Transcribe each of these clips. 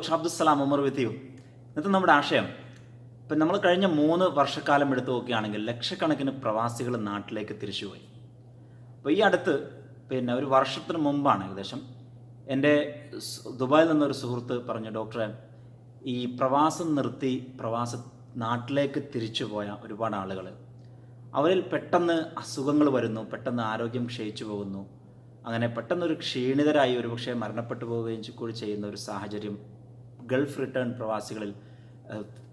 Doctor Abdussalam Umar with you. ഇന്നത്തെ നമ്മുടെ ആശയം ഇപ്പം നമ്മൾ കഴിഞ്ഞ മൂന്ന് വർഷക്കാലം എടുത്തു നോക്കുകയാണെങ്കിൽ ലക്ഷക്കണക്കിന് പ്രവാസികൾ നാട്ടിലേക്ക് തിരിച്ചുപോയി അപ്പോൾ ഈ അടുത്ത് പിന്നെ ഒരു വർഷത്തിന് മുമ്പാണ് ഏകദേശം എന്റെ ദുബായിൽ നിന്നൊരു സുഹൃത്ത് പറഞ്ഞു ഡോക്ടറെ ഈ പ്രവാസം നിർത്തി പ്രവാസ നാട്ടിലേക്ക് തിരിച്ചു പോയ ഒരുപാട് ആളുകൾ. അവരിൽ പെട്ടെന്ന് അസുഖങ്ങൾ വരുന്നു പെട്ടെന്ന് ആരോഗ്യം ക്ഷയിച്ചു പോകുന്നു. അങ്ങനെ പെട്ടെന്നൊരു ക്ഷീണിതരായി ഒരുപക്ഷെ മരണപ്പെട്ടു പോവുകയും കൂടി ചെയ്യുന്ന ഒരു സാഹചര്യം ഗൾഫ് റിട്ടേൺ പ്രവാസികളിൽ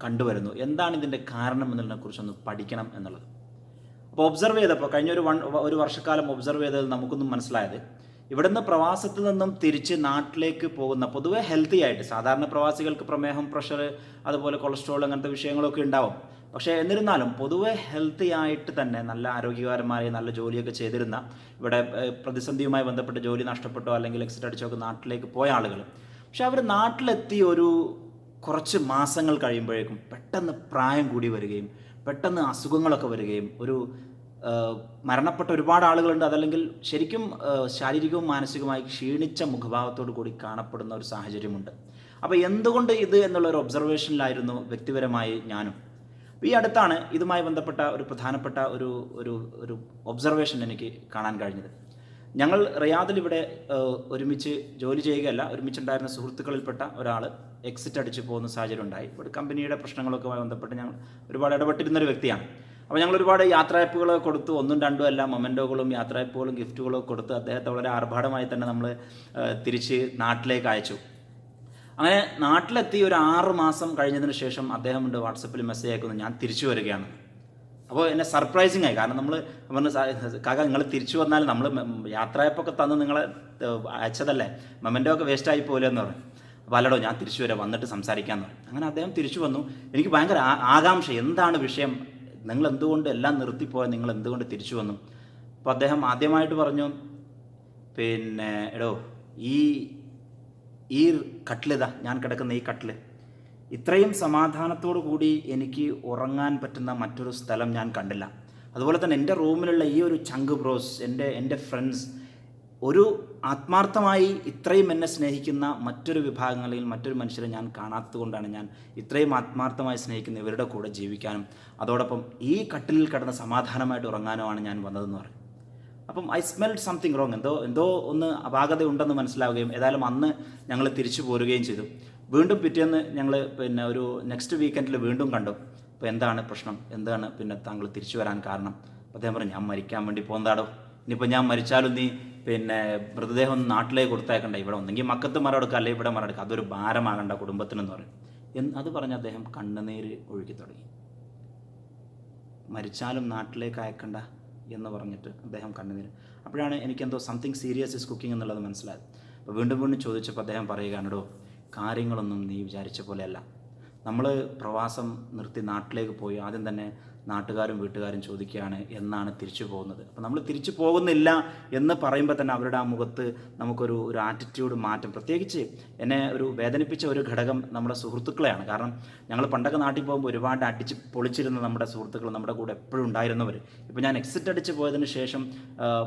കണ്ടുവരുന്നു. എന്താണ് ഇതിന്റെ കാരണം എന്നതിനെക്കുറിച്ചൊന്ന് പഠിക്കണം എന്നുള്ളത്. അപ്പോൾ ഒബ്സർവ് ചെയ്തപ്പോൾ കഴിഞ്ഞ ഒരു വൺ ഒരു വർഷക്കാലം ഒബ്സർവ് ചെയ്തത് നമുക്കൊന്നും മനസ്സിലായത് ഇവിടുന്ന് പ്രവാസത്തിൽ നിന്നും തിരിച്ച് നാട്ടിലേക്ക് പോകുന്ന പൊതുവെ ഹെൽത്തി ആയിട്ട് സാധാരണ പ്രവാസികൾക്ക് പ്രമേഹം പ്രഷർ അതുപോലെ കൊളസ്ട്രോൾ അങ്ങനത്തെ വിഷയങ്ങളൊക്കെ ഉണ്ടാവും. പക്ഷേ എന്നിരുന്നാലും പൊതുവെ ഹെൽത്തി ആയിട്ട് തന്നെ നല്ല ആരോഗ്യകരമായ നല്ല ജോലിയൊക്കെ ചെയ്തിരുന്ന ഇവിടെ പ്രതിസന്ധിയുമായി ബന്ധപ്പെട്ട് ജോലി നഷ്ടപ്പെട്ടോ അല്ലെങ്കിൽ എക്സിറ്റ് അടിച്ചോ നാട്ടിലേക്ക് പോയ ആളുകൾ പക്ഷെ അവർ നാട്ടിലെത്തി ഒരു കുറച്ച് മാസങ്ങൾ കഴിയുമ്പോഴേക്കും പെട്ടെന്ന് പ്രായം കൂടി വരികയും പെട്ടെന്ന് അസുഖങ്ങളൊക്കെ വരികയും ഒരു മരണപ്പെട്ട ഒരുപാട് ആളുകളുണ്ട്. അതല്ലെങ്കിൽ ശരിക്കും ശാരീരികവും മാനസികവുമായി ക്ഷീണിച്ച മുഖഭാവത്തോടു കൂടി കാണപ്പെടുന്ന ഒരു സാഹചര്യമുണ്ട്. അപ്പോൾ എന്തുകൊണ്ട് ഇത് എന്നുള്ള ഒരു ഒബ്സർവേഷനിലായിരുന്നു വ്യക്തിപരമായി ഞാനും. ഈ അടുത്താണ് ഇതുമായി ബന്ധപ്പെട്ട ഒരു പ്രധാനപ്പെട്ട ഒരു ഒരു ഒരു ഒബ്സർവേഷൻ എനിക്ക് കാണാൻ കഴിഞ്ഞത്. ഞങ്ങൾ റിയാദിൽ ഇവിടെ ഒരുമിച്ച് ജോലി ചെയ്യുകയല്ല ഒരുമിച്ചുണ്ടായിരുന്ന സുഹൃത്തുക്കളിൽപ്പെട്ട ഒരാൾ എക്സിറ്റ് അടിച്ച് പോകുന്ന സാഹചര്യം ഉണ്ടായി. ഇവിടെ കമ്പനിയുടെ പ്രശ്നങ്ങളൊക്കെ ബന്ധപ്പെട്ട് ഞങ്ങൾ ഒരുപാട് ഇടപെട്ടിരുന്ന ഒരു വ്യക്തിയാണ്. അപ്പോൾ ഞങ്ങൾ ഒരുപാട് യാത്രയപ്പുകൾ കൊടുത്തു. ഒന്നും രണ്ടും അല്ല മൊമെന്റോകളും യാത്രയപ്പുകളും ഗിഫ്റ്റുകളും കൊടുത്ത് അദ്ദേഹത്തെ വളരെ ആർഭാടമായി തന്നെ നമ്മൾ തിരിച്ച് നാട്ടിലേക്ക് അയച്ചു. അങ്ങനെ നാട്ടിലെത്തി ഒരു ആറ് മാസം കഴിഞ്ഞതിന് ശേഷം അദ്ദേഹം ഉണ്ട് വാട്സപ്പിൽ മെസ്സേജ് അയക്കുന്നു. ഞാൻ തിരിച്ചു വരികയാണ്. അപ്പോൾ എന്നെ സർപ്രൈസിങ് ആയി. കാരണം നമ്മൾ പറഞ്ഞു കാക്ക നിങ്ങൾ തിരിച്ചു വന്നാൽ നമ്മൾ യാത്രയപ്പൊക്കെ തന്ന് നിങ്ങളെ അയച്ചതല്ലേ? മൊമെന്റോ ഒക്കെ വേസ്റ്റ് ആയി പോലെ എന്ന് പറഞ്ഞു. അപ്പോൾ അല്ലടോ ഞാൻ തിരിച്ചു വരാം വന്നിട്ട് സംസാരിക്കാമെന്ന് പറഞ്ഞു. അങ്ങനെ അദ്ദേഹം തിരിച്ചു വന്നു. എനിക്ക് ഭയങ്കര ആകാംക്ഷ എന്താണ് വിഷയം? നിങ്ങൾ എന്തുകൊണ്ട് എല്ലാം നിർത്തിപ്പോയാൽ നിങ്ങൾ എന്തുകൊണ്ട് തിരിച്ചു വന്നു? അപ്പോൾ അദ്ദേഹം ആദ്യമായിട്ട് പറഞ്ഞു പിന്നെ എടോ ഈ ഈ കട്ടിലിതാ ഞാൻ കിടക്കുന്ന ഈ കട്ടിൽ. ഇത്രയും സമാധാനത്തോടു കൂടി എനിക്ക് ഉറങ്ങാൻ പറ്റുന്ന മറ്റൊരു സ്ഥലം ഞാൻ കണ്ടില്ല. അതുപോലെ തന്നെ എന്റെ റൂമിലുള്ള ഈ ഒരു ചങ്ക് ബ്രോസ് എന്റെ എന്റെ ഫ്രണ്ട്സ് ഒരു ആത്മാർത്ഥമായി ഇത്രയും എന്നെ സ്നേഹിക്കുന്ന മറ്റൊരു വിഭാഗങ്ങളിൽ മറ്റൊരു മനുഷ്യരെ ഞാൻ കാണാത്തതുകൊണ്ടാണ് ഞാൻ ഇത്രയും ആത്മാർത്ഥമായി സ്നേഹിക്കുന്ന ഇവരുടെ കൂടെ ജീവിക്കാനും അതോടൊപ്പം ഈ കട്ടിലിൽ കിടന്ന് സമാധാനമായിട്ട് ഉറങ്ങാനുമാണ് ഞാൻ വന്നതെന്ന് പറയും. അപ്പം ഐ സ്മെൽഡ് സംതിങ് റോങ് എന്തോ എന്തോ ഒന്ന് അപാകത ഉണ്ടെന്ന് മനസ്സിലാവുകയും ഏതായാലും അന്ന് ഞങ്ങൾ തിരിച്ചു പോരുകയും ചെയ്തു. വീണ്ടും പിറ്റേന്ന് ഞങ്ങൾ പിന്നെ ഒരു നെക്സ്റ്റ് വീക്കെൻഡിൽ വീണ്ടും കണ്ടു. അപ്പോൾ എന്താണ് പ്രശ്നം? എന്താണ് പിന്നെ താങ്കൾ തിരിച്ചു വരാൻ കാരണം? അപ്പോൾ അദ്ദേഹം പറഞ്ഞു ഞാൻ മരിക്കാൻ വേണ്ടി പോകുന്നതാടോ ഇനിയിപ്പോൾ ഞാൻ മരിച്ചാലും നീ പിന്നെ മൃതദേഹം നാട്ടിലേക്ക് കൊടുത്തേക്കണ്ട ഇവിടെ ഒന്നെങ്കിൽ മക്കത്ത് മറമെടുക്കുക അല്ലെങ്കിൽ ഇവിടെ മറമെടുക്കുക അതൊരു ഭാരമാകണ്ട കുടുംബത്തിനെന്ന് പറയും. എന്ന് അത് പറഞ്ഞ് അദ്ദേഹം കണ്ണുനീര് ഒഴുകി തുടങ്ങി. മരിച്ചാലും നാട്ടിലേക്ക് അയക്കണ്ട എന്ന് പറഞ്ഞിട്ട് അദ്ദേഹം കണ്ണുനീര്. അപ്പോഴാണ് എനിക്കെന്തോ സംതിങ് സീരിയസ് ഇസ് കുക്കിംഗ് എന്നുള്ളത് മനസ്സിലായത്. അപ്പോൾ വീണ്ടും വീണ്ടും ചോദിച്ചപ്പോൾ അദ്ദേഹം പറയുകയാണോ കാര്യങ്ങളൊന്നും നീ വിചാരിച്ച പോലെയല്ല. നമ്മൾ പ്രവാസം നിർത്തി നാട്ടിലേക്ക് പോയി ആദ്യം തന്നെ നാട്ടുകാരും വീട്ടുകാരും ചോദിക്കുകയാണ് എന്നാണ് തിരിച്ചു പോകുന്നത്. അപ്പോൾ നമ്മൾ തിരിച്ചു പോകുന്നില്ല എന്ന് പറയുമ്പോൾ തന്നെ അവരുടെ ആ മുഖത്ത് നമുക്കൊരു ഒരു ആറ്റിറ്റ്യൂഡ് മാറ്റം. പ്രത്യേകിച്ച് എന്നെ ഒരു വേദനിപ്പിച്ച ഒരു ഘടകം നമ്മുടെ സുഹൃത്തുക്കളെയാണ്. കാരണം ഞങ്ങൾ പണ്ടൊക്കെ നാട്ടിൽ പോകുമ്പോൾ ഒരുപാട് അടിച്ച് പൊളിച്ചിരുന്ന നമ്മുടെ സുഹൃത്തുക്കൾ നമ്മുടെ കൂടെ എപ്പോഴും ഉണ്ടായിരുന്നവർ ഇപ്പോൾ ഞാൻ എക്സിറ്റ് അടിച്ച് പോയതിന് ശേഷം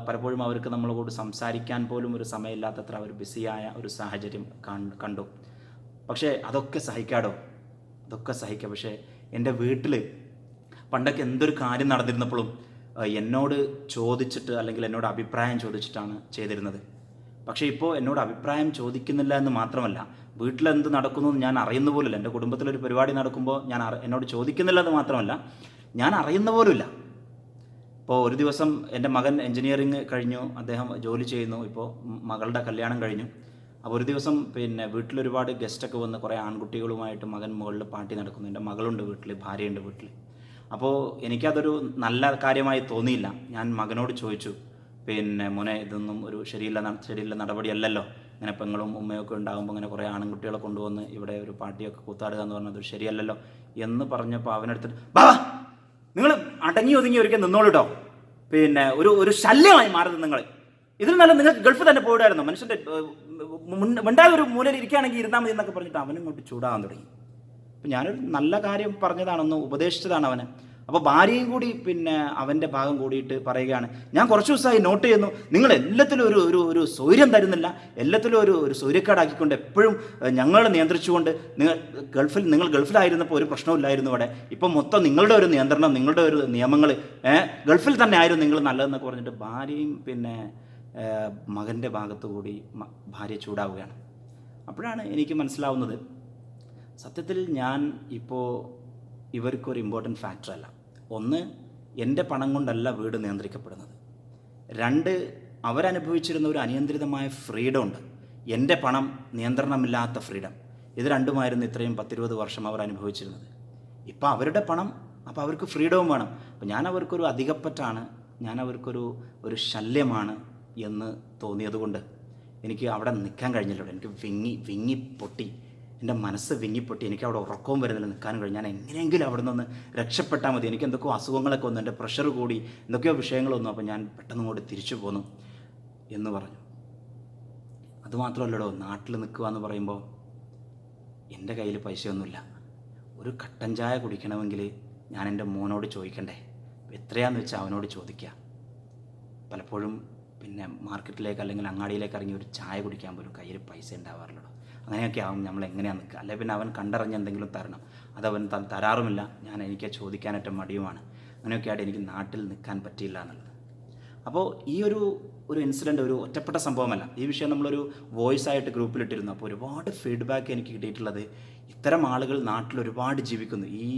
പലപ്പോഴും അവർക്ക് നമ്മളോട് സംസാരിക്കാൻ പോലും ഒരു സമയമില്ലാത്തത്ര അവർ ബിസിയായ ഒരു സാഹചര്യം കണ്ടു. പക്ഷേ അതൊക്കെ സഹിക്കാടോ? അതൊക്കെ സഹിക്കാം. പക്ഷേ എന്റെ വീട്ടിൽ പണ്ടൊക്കെ എന്തൊരു കാര്യം നടന്നിരുന്നപ്പോഴും എന്നോട് ചോദിച്ചിട്ട് അല്ലെങ്കിൽ എന്നോട് അഭിപ്രായം ചോദിച്ചിട്ടാണ് ചെയ്തിരുന്നത്. പക്ഷേ ഇപ്പോൾ എന്നോട് അഭിപ്രായം ചോദിക്കുന്നില്ല എന്ന് മാത്രമല്ല വീട്ടിലെന്ത് നടക്കുന്നു ഞാൻ അറിയുന്ന പോലുമില്ല. എന്റെ കുടുംബത്തിലൊരു പരിപാടി നടക്കുമ്പോൾ ഞാൻ എന്നോട് ചോദിക്കുന്നില്ല എന്ന് മാത്രമല്ല ഞാൻ അറിയുന്ന പോലുമില്ല. ഇപ്പോൾ ഒരു ദിവസം എന്റെ മകൻ എൻജിനീയറിങ് കഴിഞ്ഞു അദ്ദേഹം ജോലി ചെയ്യുന്നു. ഇപ്പോൾ മകളുടെ കല്യാണം കഴിഞ്ഞു. അപ്പോൾ ഒരു ദിവസം പിന്നെ വീട്ടിൽ ഒരുപാട് ഗസ്റ്റൊക്കെ വന്ന് കുറേ ആൺകുട്ടികളുമായിട്ട് മകൻ മുകളിൽ പാട്ടി നടക്കുന്നുണ്ട് മകളുണ്ട് വീട്ടിൽ ഭാര്യയുണ്ട് വീട്ടിൽ അപ്പോൾ എനിക്കതൊരു നല്ല കാര്യമായി തോന്നിയില്ല. ഞാൻ മകനോട് ചോദിച്ചു പിന്നെ മോനെ ഇതൊന്നും ഒരു ശരിയില്ല ശരിയില്ല നടപടിയല്ലല്ലോ. ഇങ്ങനെ പെങ്ങളും ഉമ്മയൊക്കെ ഉണ്ടാകുമ്പോൾ ഇങ്ങനെ കുറേ ആൺകുട്ടികളെ കൊണ്ടുവന്ന് ഇവിടെ ഒരു പാർട്ടിയൊക്കെ കൂത്താടുക എന്ന് പറഞ്ഞത് ശരിയല്ലല്ലോ. എന്ന് പറഞ്ഞപ്പോൾ അവനെടുത്തിട്ട് ബാ നിങ്ങൾ അടങ്ങി ഒതുങ്ങി ഒരിക്കൽ നിന്നോളൂ കേട്ടോ പിന്നെ ഒരു ഒരു ശല്യമായി മാറുന്നത് നിങ്ങൾ ഇതിൽ നല്ല നിങ്ങൾക്ക് ഗൾഫ് തന്നെ പോയിടായിരുന്നു? മനുഷ്യന്റെ മിണ്ടാതെ ഒരു മൂലയിൽ ഇരിക്കുകയാണെങ്കിൽ ഇരുന്നാൽ മതി എന്നൊക്കെ പറഞ്ഞിട്ട് അവനും ഇങ്ങോട്ട് ചൂടാകാൻ തുടങ്ങി. അപ്പം ഞാനൊരു നല്ല കാര്യം പറഞ്ഞതാണെന്ന് ഉപദേശിച്ചതാണ് അവന്. അപ്പോൾ ഭാര്യയും കൂടി പിന്നെ അവന്റെ ഭാഗം കൂടിയിട്ട് പറയുകയാണ്. ഞാൻ കുറച്ച് ദിവസമായി നോട്ട് ചെയ്യുന്നു. നിങ്ങൾ എല്ലാത്തിലും ഒരു ഒരു ഒരു സൗര്യം തരുന്നില്ല. എല്ലാത്തിലും ഒരു ഒരു സൗര്യക്കാടാക്കിക്കൊണ്ട് എപ്പോഴും ഞങ്ങൾ നിയന്ത്രിച്ചുകൊണ്ട് നിങ്ങൾ ഗൾഫിൽ നിങ്ങൾ ഗൾഫിലായിരുന്നപ്പോൾ ഒരു പ്രശ്നമില്ലായിരുന്നു അവിടെ. ഇപ്പം മൊത്തം നിങ്ങളുടെ ഒരു നിയന്ത്രണം നിങ്ങളുടെ ഒരു നിയമങ്ങൾ ഗൾഫിൽ തന്നെ ആയിരുന്നു നിങ്ങൾ നല്ലതെന്നൊക്കെ പറഞ്ഞിട്ട് ഭാര്യയും പിന്നെ മകന്റെ ഭാഗത്തു കൂടി ഭാര്യ ചൂടാവുകയാണ്. അപ്പോഴാണ് എനിക്ക് മനസ്സിലാവുന്നത് സത്യത്തിൽ ഞാൻ ഇപ്പോൾ ഇവർക്കൊരു ഇമ്പോർട്ടന്റ് ഫാക്ടറല്ല ഒന്ന് എന്റെ പണം കൊണ്ടല്ല വീട് നിയന്ത്രിക്കപ്പെടുന്നത്. രണ്ട് അവരനുഭവിച്ചിരുന്ന ഒരു അനിയന്ത്രിതമായ ഫ്രീഡം ഉണ്ട്. എന്റെ പണം നിയന്ത്രണമില്ലാത്ത ഫ്രീഡം ഇത് രണ്ടുമായിരുന്നു ഇത്രയും പത്തിരുപത് വർഷം അവർ അനുഭവിച്ചിരുന്നത്. ഇപ്പം അവരുടെ പണം അപ്പോൾ അവർക്ക് ഫ്രീഡവും വേണം. അപ്പോൾ ഞാൻ അവർക്കൊരു അധികപ്പറ്റാണ് ഞാൻ അവർക്കൊരു ഒരു ശല്യമാണ് എന്ന് തോന്നിയതുകൊണ്ട് എനിക്ക് അവിടെ നിൽക്കാൻ കഴിഞ്ഞില്ല എനിക്ക് വിങ്ങി വിങ്ങി പൊട്ടി എന്റെ മനസ്സ് വിങ്ങിപ്പൊട്ടി. എനിക്ക് അവിടെ ഉറക്കവും വരുന്നില്ല. നിൽക്കാനും കഴിഞ്ഞു. ഞാൻ എങ്ങനെയെങ്കിലും അവിടെ നിന്ന് രക്ഷപ്പെട്ടാൽ മതി. എനിക്ക് എന്തൊക്കെയോ അസുഖങ്ങളൊക്കെ വന്നു. എന്റെ പ്രഷർ കൂടി. എന്തൊക്കെയോ വിഷയങ്ങൾ വന്നു. അപ്പോൾ ഞാൻ പെട്ടെന്ന് കൂടി തിരിച്ചു പോന്നു എന്ന് പറഞ്ഞു. അതുമാത്രമല്ലടോ നാട്ടിൽ നിൽക്കുക എന്ന് പറയുമ്പോൾ എന്റെ കയ്യിൽ പൈസയൊന്നുമില്ല. ഒരു കട്ടൻ ചായ കുടിക്കണമെങ്കിൽ ഞാൻ എന്റെ മോനോട് ചോദിക്കണ്ടേ? എത്രയാന്ന് വെച്ചാൽ അവനോട് ചോദിക്കുക. പലപ്പോഴും പിന്നെ മാർക്കറ്റിലേക്ക് അല്ലെങ്കിൽ അങ്ങാടിയിലേക്ക് ഇറങ്ങി ഒരു ചായ കുടിക്കാൻ പോലും കയ്യിൽ പൈസ ഉണ്ടാവാറില്ലടോ. അങ്ങനെയൊക്കെ ആവും നമ്മൾ എങ്ങനെയാണ് നിൽക്കുക. അല്ലെങ്കിൽ പിന്നെ അവൻ കണ്ടറിഞ്ഞ് എന്തെങ്കിലും തരണം. അതവൻ തരാറുമില്ല. ഞാൻ എനിക്ക് ചോദിക്കാനായിട്ട് മടിയുമാണ്. അങ്ങനെയൊക്കെ ആയിട്ട് എനിക്ക് നാട്ടിൽ നിൽക്കാൻ പറ്റിയില്ല എന്നുള്ളത്. അപ്പോൾ ഈ ഒരു ഒരു ഇൻസിഡന്റ് ഒരു ഒറ്റപ്പെട്ട സംഭവമല്ല. ഈ വിഷയം നമ്മളൊരു വോയിസ് ആയിട്ട് ഗ്രൂപ്പിലിട്ടിരുന്നു അപ്പോൾ ഒരുപാട് ഫീഡ്ബാക്ക് എനിക്ക് കിട്ടിയിട്ടുള്ളത് ഇത്തരം ആളുകൾ നാട്ടിൽ ഒരുപാട് ജീവിക്കുന്നു. ഈ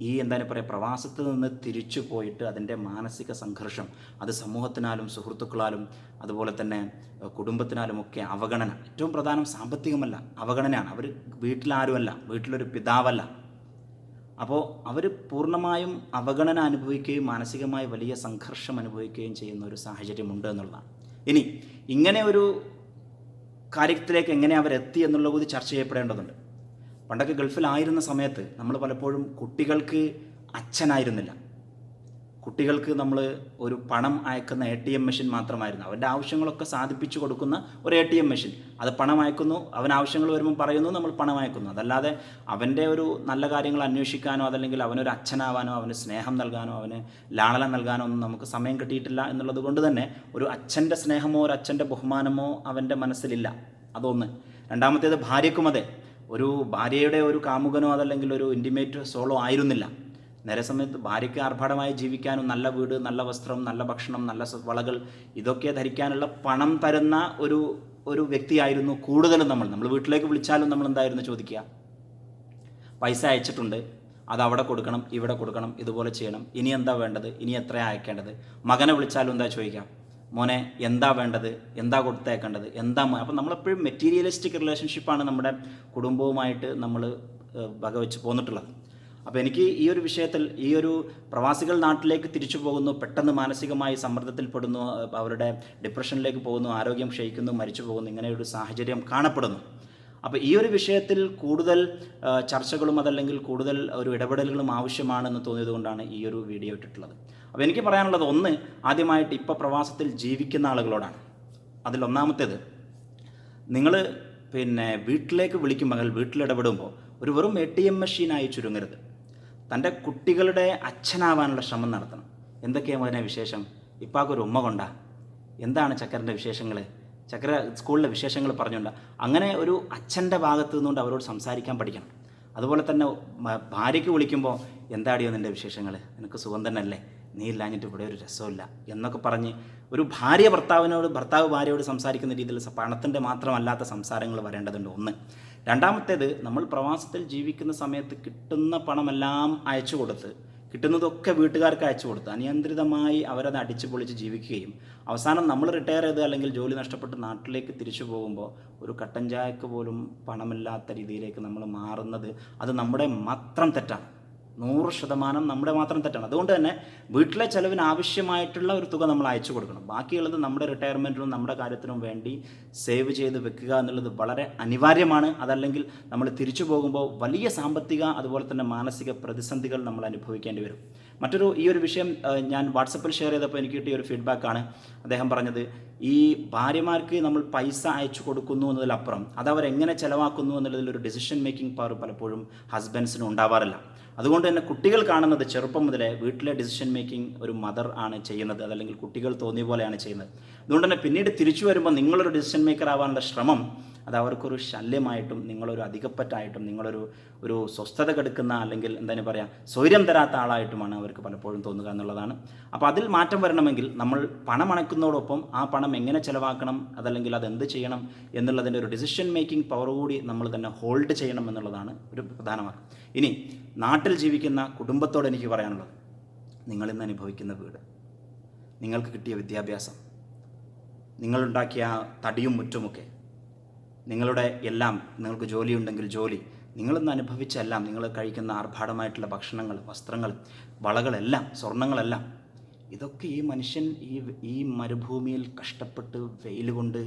ഈ എന്താണ് പറയുക പ്രവാസത്തിൽ നിന്ന് തിരിച്ചു പോയിട്ട് അതിന്റെ മാനസിക സംഘർഷം അത് സമൂഹത്തിനാലും സുഹൃത്തുക്കളാലും അതുപോലെ തന്നെ ഏഹ്, കുടുംബത്തിനാലും ഒക്കെ അവഗണന. ഏറ്റവും പ്രധാനം സാമ്പത്തികമല്ല അവഗണനയാണ്. അവർ വീട്ടിലാരുമല്ല വീട്ടിലൊരു പിതാവല്ല. അപ്പോൾ അവർ പൂർണമായും അവഗണന അനുഭവിക്കുകയും മാനസികമായി വലിയ സംഘർഷം അനുഭവിക്കുകയും ചെയ്യുന്ന ഒരു സാഹചര്യമുണ്ട് എന്നുള്ളതാണ്. ഇനി ഇങ്ങനെ ഒരു കാര്യത്തിലേക്ക് എങ്ങനെ അവരെത്തി എന്നുള്ള കൂടി ചർച്ച ചെയ്യപ്പെടേണ്ടതുണ്ട്. പണ്ടൊക്കെ ഗൾഫിലായിരുന്ന സമയത്ത് നമ്മൾ പലപ്പോഴും കുട്ടികൾക്ക് അച്ഛനായിരുന്നില്ല. കുട്ടികൾക്ക് നമ്മൾ ഒരു പണം അയക്കുന്ന എ ടി എം മെഷീൻ മാത്രമായിരുന്നു. അവന്റെ ആവശ്യങ്ങളൊക്കെ സാധിപ്പിച്ചു കൊടുക്കുന്ന ഒരു എ ടി എം മെഷീൻ അത് പണം അയക്കുന്നു അവൻ ആവശ്യങ്ങൾ വരുമ്പോൾ പറയുന്നു നമ്മൾ പണം അയക്കുന്നു. അതല്ലാതെ അവന്റെ ഒരു നല്ല കാര്യങ്ങൾ അന്വേഷിക്കാനോ അതല്ലെങ്കിൽ അവനൊരു അച്ഛനാവാനോ അവന് സ്നേഹം നൽകാനോ അവന് ലാളന നൽകാനോ ഒന്നും നമുക്ക് സമയം കിട്ടിയിട്ടില്ല എന്നുള്ളത് കൊണ്ട് തന്നെ ഒരു അച്ഛന്റെ സ്നേഹമോ ഒരു അച്ഛന്റെ ബഹുമാനമോ അവന്റെ മനസ്സിലില്ല. അതൊന്ന്. രണ്ടാമത്തേത് ഭാര്യക്കും അതെ. ഒരു ഭാര്യയുടെ ഒരു കാമുകനോ അതല്ലെങ്കിൽ ഒരു ഇന്റിമേറ്റ് സോളോ ആയിരുന്നില്ല. നേരെ സമയത്ത് ഭാര്യയ്ക്ക് ആർഭാടമായി ജീവിക്കാനും നല്ല വീട് നല്ല വസ്ത്രം നല്ല ഭക്ഷണം നല്ല വളകൾ ഇതൊക്കെ ധരിക്കാനുള്ള പണം തരുന്ന ഒരു ഒരു വ്യക്തിയായിരുന്നു കൂടുതലും നമ്മൾ. നമ്മൾ വീട്ടിലേക്ക് വിളിച്ചാലും നമ്മൾ എന്തായിരുന്നു ചോദിക്കുക? പൈസ അയച്ചിട്ടുണ്ട്. അത് അവിടെ കൊടുക്കണം ഇവിടെ കൊടുക്കണം ഇതുപോലെ ചെയ്യണം. ഇനി എന്താ വേണ്ടത്? ഇനി എത്ര അയക്കേണ്ടത്? മകനെ വിളിച്ചാലും എന്താ ചോദിക്കാം മോനെ എന്താ വേണ്ടത്? എന്താ കൊടുത്തേക്കേണ്ടത്? എന്താ അപ്പം നമ്മളെപ്പോഴും മെറ്റീരിയലിസ്റ്റിക് റിലേഷൻഷിപ്പാണ് നമ്മുടെ കുടുംബവുമായിട്ട് നമ്മൾ വകവെച്ച് പോന്നിട്ടുള്ളത്. അപ്പോൾ എനിക്ക് ഈ ഒരു വിഷയത്തിൽ ഈ ഒരു പ്രവാസികൾ നാട്ടിലേക്ക് തിരിച്ചു പോകുന്നു പെട്ടെന്ന് മാനസികമായി സമ്മർദ്ദത്തിൽപ്പെടുന്നു അവരുടെ ഡിപ്രഷനിലേക്ക് പോകുന്നു ആരോഗ്യം ക്ഷയിക്കുന്നു മരിച്ചു പോകുന്നു ഇങ്ങനെയൊരു സാഹചര്യം കാണപ്പെടുന്നു. അപ്പോൾ ഈ ഒരു വിഷയത്തിൽ കൂടുതൽ ചർച്ചകളും അതല്ലെങ്കിൽ കൂടുതൽ ഒരു ഇടപെടലുകളും ആവശ്യമാണെന്ന് തോന്നിയത് കൊണ്ടാണ് ഈ ഒരു വീഡിയോ ഇട്ടിട്ടുള്ളത്. അപ്പോൾ എനിക്ക് പറയാനുള്ളത് ഒന്ന് ആദ്യമായിട്ട് ഇപ്പോൾ പ്രവാസത്തിൽ ജീവിക്കുന്ന ആളുകളോടാണ്. അതിലൊന്നാമത്തേത് നിങ്ങൾ പിന്നെ വീട്ടിലേക്ക് വിളിക്കുമ്പോൾ വീട്ടിലിടപെടുമ്പോൾ ഒരു വെറും എ ടി എം മെഷീനായി ചുരുങ്ങരുത്. തന്റെ കുട്ടികളുടെ അച്ഛനാവാനുള്ള ശ്രമം നടത്തണം. എന്തൊക്കെയാണ് അതിനെ വിശേഷം? ഇപ്പാക്കൊരു ഉമ്മ കൊണ്ടാ? എന്താണ് ചക്കരന്റെ വിശേഷങ്ങൾ ചക്കര സ്കൂളിലെ വിശേഷങ്ങൾ പറഞ്ഞുണ്ട് അങ്ങനെ ഒരു അച്ഛന്റെ ഭാഗത്ത് നിന്നുകൊണ്ട് അവരോട് സംസാരിക്കാൻ പഠിക്കണം. അതുപോലെ തന്നെ ഭാര്യയ്ക്ക് വിളിക്കുമ്പോൾ എന്താടിയോ നിന്റെ വിശേഷങ്ങൾ? നിനക്ക് സുഖം തന്നെയല്ലേ? നീ ഇല്ലാഞ്ഞിട്ട് ഇവിടെ ഒരു രസമില്ല എന്നൊക്കെ പറഞ്ഞ് ഒരു ഭാര്യ ഭർത്താവിനോട് ഭർത്താവ് ഭാര്യയോട് സംസാരിക്കുന്ന രീതിയിൽ പണത്തിന്റെ മാത്രമല്ലാത്ത സംസാരങ്ങൾ വരേണ്ടതുണ്ട് ഒന്ന്. രണ്ടാമത്തേത് നമ്മൾ പ്രവാസത്തിൽ ജീവിക്കുന്ന സമയത്ത് കിട്ടുന്ന പണമെല്ലാം അയച്ചു കൊടുത്ത് കിട്ടുന്നതൊക്കെ വീട്ടുകാർക്ക് അയച്ചു കൊടുത്ത് അനിയന്ത്രിതമായി അവരത് അടിച്ചു പൊളിച്ച് ജീവിക്കുകയും അവസാനം നമ്മൾ റിട്ടയർ ചെയ്ത് അല്ലെങ്കിൽ ജോലി നഷ്ടപ്പെട്ട് നാട്ടിലേക്ക് തിരിച്ചു പോകുമ്പോൾ ഒരു കട്ടൻ ചായക്ക് പോലും പണമില്ലാത്ത രീതിയിലേക്ക് നമ്മൾ മാറുന്നത് അത് നമ്മുടെ മാത്രം തെറ്റാണ്. നൂറ് ശതമാനം നമ്മുടെ മാത്രം തെറ്റാണ്. അതുകൊണ്ട് തന്നെ വീട്ടിലെ ചെലവിന് ആവശ്യമായിട്ടുള്ള ഒരു തുക നമ്മൾ അയച്ചു കൊടുക്കണം. ബാക്കിയുള്ളത് നമ്മുടെ റിട്ടയർമെന്റിനും നമ്മുടെ കാര്യത്തിനും വേണ്ടി സേവ് ചെയ്ത് വെക്കുക എന്നുള്ളത് വളരെ അനിവാര്യമാണ്. അതല്ലെങ്കിൽ നമ്മൾ തിരിച്ചു പോകുമ്പോൾ വലിയ സാമ്പത്തിക അതുപോലെ തന്നെ മാനസിക പ്രതിസന്ധികൾ നമ്മൾ അനുഭവിക്കേണ്ടി വരും. മറ്റൊരു ഈ ഒരു വിഷയം ഞാൻ വാട്സപ്പിൽ ഷെയർ ചെയ്തപ്പോൾ എനിക്ക് കിട്ടിയ ഒരു ഫീഡ്ബാക്കാണ് അദ്ദേഹം പറഞ്ഞത് ഈ ഭാര്യമാർക്ക് നമ്മൾ പൈസ അയച്ചു കൊടുക്കുന്നു എന്നതിലപ്പുറം അത് അവരെങ്ങനെ ചെലവാക്കുന്നു എന്നുള്ളതിൽ ഒരു ഡിസിഷൻ മേക്കിംഗ് പവർ പലപ്പോഴും ഹസ്ബൻഡ്സിന് ഉണ്ടാവാറില്ല. അതുകൊണ്ട് തന്നെ കുട്ടികൾ കാണുന്നത് ചെറുപ്പം മുതലേ വീട്ടിലെ ഡിസിഷൻ മേക്കിംഗ് ഒരു മദർ ആണ് ചെയ്യുന്നത് അതല്ലെങ്കിൽ കുട്ടികൾ തോന്നിയ പോലെയാണ് ചെയ്യുന്നത്. അതുകൊണ്ട് തന്നെ പിന്നീട് തിരിച്ചു വരുമ്പോൾ നിങ്ങളൊരു ഡിസിഷൻ മേക്കർ ആവാനുള്ള ശ്രമം അത് അവർക്കൊരു ശല്യമായിട്ടും നിങ്ങളൊരു അധികപ്പറ്റായിട്ടും നിങ്ങളൊരു ഒരു സ്വസ്ഥത കെടുക്കുന്ന അല്ലെങ്കിൽ എന്താണ് പറയുക സ്വൈര്യം തരാത്ത ആളായിട്ടുമാണ് അവർക്ക് പലപ്പോഴും തോന്നുക എന്നുള്ളതാണ്. അപ്പോൾ അതിൽ മാറ്റം വരണമെങ്കിൽ നമ്മൾ പണം അണയ്ക്കുന്നതോടൊപ്പം ആ പണം എങ്ങനെ ചിലവാക്കണം അതല്ലെങ്കിൽ അത് എന്ത് ചെയ്യണം എന്നുള്ളതിന്റെ ഒരു ഡിസിഷൻ മേക്കിംഗ് പവർ കൂടി നമ്മൾ തന്നെ ഹോൾഡ് ചെയ്യണം എന്നുള്ളതാണ് ഒരു പ്രധാനമാണ് ഇനി നാട്ടിൽ ജീവിക്കുന്ന കുടുംബത്തോട് എനിക്ക് പറയാനുള്ളത് നിങ്ങളിന്ന് അനുഭവിക്കുന്ന വീട് നിങ്ങൾക്ക് കിട്ടിയ വിദ്യാഭ്യാസം നിങ്ങളുണ്ടാക്കിയ തടിയും മുറ്റുമൊക്കെ നിങ്ങളുടെ എല്ലാം നിങ്ങൾക്ക് ജോലിയുണ്ടെങ്കിൽ ജോലി നിങ്ങളിന്ന് അനുഭവിച്ച എല്ലാം നിങ്ങൾ കഴിക്കുന്ന ആർഭാടമായിട്ടുള്ള ഭക്ഷണങ്ങൾ വസ്ത്രങ്ങൾ വളകളെല്ലാം സ്വർണങ്ങളെല്ലാം ഇതൊക്കെ ഈ മനുഷ്യൻ ഈ ഈ മരുഭൂമിയിൽ കഷ്ടപ്പെട്ട് വെയിൽ കൊണ്ട്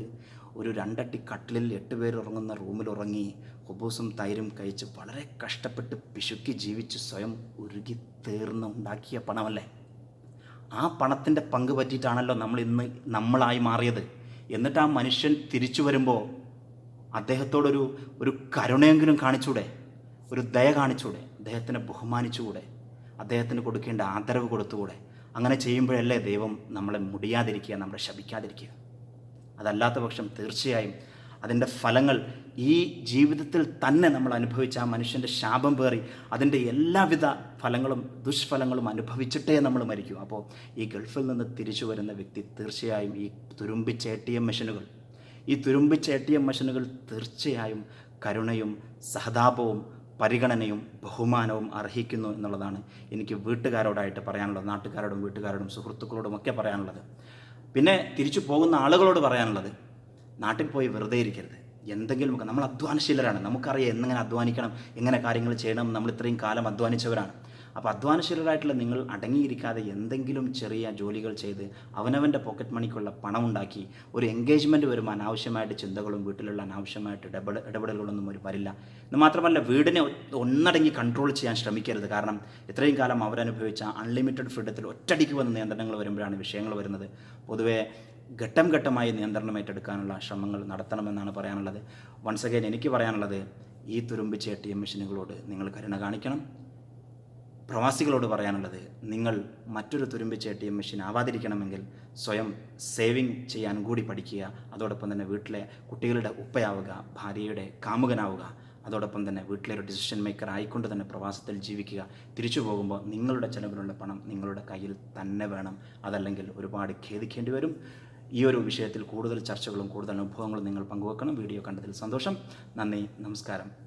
ഒരു രണ്ടട്ടി കട്ടിലിൽ എട്ട് പേർ ഉറങ്ങുന്ന റൂമിൽ ഉറങ്ങി ഹുബൂസും തൈരും കഴിച്ച് വളരെ കഷ്ടപ്പെട്ട് പിശുക്കി ജീവിച്ച് സ്വയം ഉരുകി തീർന്ന് ഉണ്ടാക്കിയ പണമല്ലേ? ആ പണത്തിന്റെ പങ്ക് പറ്റിയിട്ടാണല്ലോ നമ്മൾ ഇന്ന് നമ്മളായി മാറിയത്. എന്നിട്ട് ആ മനുഷ്യൻ തിരിച്ചു വരുമ്പോൾ അദ്ദേഹത്തോടൊരു ഒരു കരുണയെങ്കിലും കാണിച്ചൂടെ? ഒരു ദയ കാണിച്ചൂടെ? അദ്ദേഹത്തിനെ ബഹുമാനിച്ചുകൂടെ? അദ്ദേഹത്തിന് കൊടുക്കേണ്ട ആദരവ് കൊടുത്തുകൂടെ? അങ്ങനെ ചെയ്യുമ്പോഴല്ലേ ദൈവം നമ്മളെ മുടിയാതിരിക്കുക നമ്മളെ ശപിക്കാതിരിക്കുക? അതല്ലാത്ത പക്ഷം തീർച്ചയായും അതിന്റെ ഫലങ്ങൾ ഈ ജീവിതത്തിൽ തന്നെ നമ്മൾ അനുഭവിച്ച ആ മനുഷ്യന്റെ ശാപം പേറി അതിന്റെ എല്ലാവിധ ഫലങ്ങളും ദുഷ്ഫലങ്ങളും അനുഭവിച്ചിട്ടേ നമ്മൾ മരിക്കൂ. അപ്പോൾ ഈ ഗൾഫിൽ നിന്ന് തിരിച്ചു വരുന്ന വ്യക്തി തീർച്ചയായും ഈ തുരുമ്പിച്ച എ ടി എം മെഷീനുകൾ ഈ തുരുമ്പിച്ച എ ടി എം മെഷീനുകൾ തീർച്ചയായും കരുണയും സഹതാപവും പരിഗണനയും ബഹുമാനവും അർഹിക്കുന്നു എന്നുള്ളതാണ് എനിക്ക് വീട്ടുകാരോടായിട്ട് പറയാനുള്ളത് നാട്ടുകാരോടും വീട്ടുകാരോടും സുഹൃത്തുക്കളോടും ഒക്കെ പറയാനുള്ളത്. പിന്നെ തിരിച്ചു പോകുന്ന ആളുകളോട് പറയാനുള്ളത് നാട്ടിൽ പോയി വെറുതെ ഇരിക്കരുത്. എന്തെങ്കിലുമൊക്കെ നമ്മൾ അധ്വാനശീലരാണ്. നമുക്കറിയാം എന്നിങ്ങനെ അധ്വാനിക്കണം എങ്ങനെ കാര്യങ്ങൾ ചെയ്യണം നമ്മൾ ഇത്രയും കാലം അധ്വാനിച്ചവരാണ്. അപ്പോൾ അധ്വാനശീലരായിട്ടുള്ള നിങ്ങൾ അടങ്ങിയിരിക്കാതെ എന്തെങ്കിലും ചെറിയ ജോലികൾ ചെയ്ത് അവനവന്റെ പോക്കറ്റ് മണിക്കുള്ള പണം ഉണ്ടാക്കി ഒരു എൻഗേജ്മെന്റ് വരുമ്പോൾ അനാവശ്യമായിട്ട് ചിന്തകളും വീട്ടിലുള്ള അനാവശ്യമായിട്ട് ഇടപെട ഇടപെടലുകളൊന്നും ഒരു വരില്ല. എന്ന് മാത്രമല്ല വീടിനെ ഒന്നടങ്ങി കൺട്രോൾ ചെയ്യാൻ ശ്രമിക്കരുത്. കാരണം ഇത്രയും കാലം അവരനുഭവിച്ച അൺലിമിറ്റഡ് ഫ്രീഡത്തിൽ ഒറ്റടിക്ക് വന്ന നിയന്ത്രണങ്ങൾ വരുമ്പോഴാണ് വിഷയങ്ങൾ വരുന്നത്. പൊതുവേ ഘട്ടം ഘട്ടമായി നിയന്ത്രണം ഏറ്റെടുക്കാനുള്ള ശ്രമങ്ങൾ നടത്തണമെന്നാണ് പറയാനുള്ളത്. വൺസ് അഗൈൻ എനിക്ക് പറയാനുള്ളത് ഈ തുരുമ്പിച്ച എ ടി എം മെഷീനുകളോട് നിങ്ങൾ കരുണ കാണിക്കണം. പ്രവാസികളോട് പറയാനുള്ളത് നിങ്ങൾ മറ്റൊരു തുരുമ്പിച്ച എ ടി എം മെഷീൻ ആവാതിരിക്കണമെങ്കിൽ സ്വയം സേവിങ് ചെയ്യാൻ കൂടി പഠിക്കുക. അതോടൊപ്പം തന്നെ വീട്ടിലെ കുട്ടികളുടെ ഉപ്പയാവുക ഭാര്യയുടെ കാമുകനാവുക അതോടൊപ്പം തന്നെ വീട്ടിലെ ഒരു ഡിസിഷൻ മേക്കർ ആയിക്കൊണ്ട് തന്നെ പ്രവാസത്തിൽ ജീവിക്കുക. തിരിച്ചു പോകുമ്പോൾ നിങ്ങളുടെ ചെലവിലുള്ള പണം നിങ്ങളുടെ കയ്യിൽ തന്നെ വേണം. അതല്ലെങ്കിൽ ഒരുപാട് ഖേദിക്കേണ്ടി വരും. ഈ ഒരു വിഷയത്തിൽ കൂടുതൽ ചർച്ചകളും കൂടുതൽ അനുഭവങ്ങളും നിങ്ങൾ പങ്കുവെക്കണം. വീഡിയോ കണ്ടതിൽ സന്തോഷം. നന്ദി നമസ്കാരം.